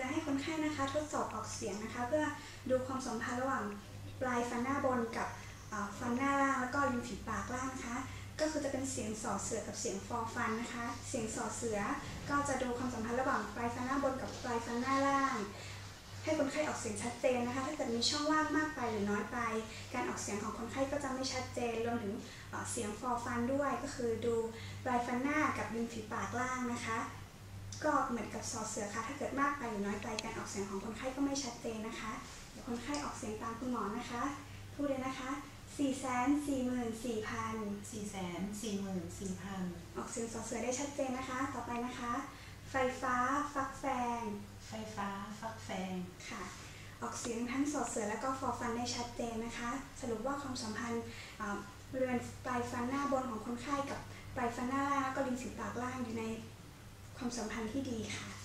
จะให้คนไข้นะคะทดสอบออกเสียงนะคะ เพื่อดูความสัมพันธ์ระหว่างปลายฟันหน้าบนกับฟันหน้าล่างแล้วก็ริมฝีปากล่างนะคะก็คือจะเป็นเสียงสอเสือกับเสียงฟอฟันนะคะ เสียงสอเสือก็จะดูความสัมพันธ์ระหว่างปลายฟันหน้าบนกับปลายฟันหน้าล่าง ให้คนไข้ออกเสียงชัดเจนนะคะ ถ้าเกิดมีช่องว่างมากไปหรือน้อยไป การออกเสียงของคนไข้ก็จะไม่ชัดเจนรวมถึงเอ่อเสียงฟอฟันด้วย ก็คือดูปลายฟันหน้ากับริมฝีปากล่างนะคะ ก็เหมือนกับสอเสือค่ะ ถ้าเกิดมากไปหรือน้อยไปการออกเสียงของคนไข้ก็ไม่ชัดเจนนะคะ เดี๋ยวคนไข้ออกเสียงตามคุณหมอนะคะ พูดเลยนะคะ4 4 4 4 0 0 0 สี่แสนสี่หมื่นสี่พันออกเสียงสอเสือได้ชัดเจนนะคะ ต่อไปนะคะ ไฟฟ้า ฟักแฟง ไฟฟ้าฟักแฟง ค่ะ ออกเสียงทั้งสอเสือและก็ฟอฟันได้ชัดเจนนะคะ สรุปว่าความสัมพันธ์อ่าบริเวณปลายฟันหน้าบนของคนไข้กับปลายฟันหน้าล่างแล้วก็ริมฝีปากล่างอยู่ใน ความสัมพันธ์ที่ดีค่ะ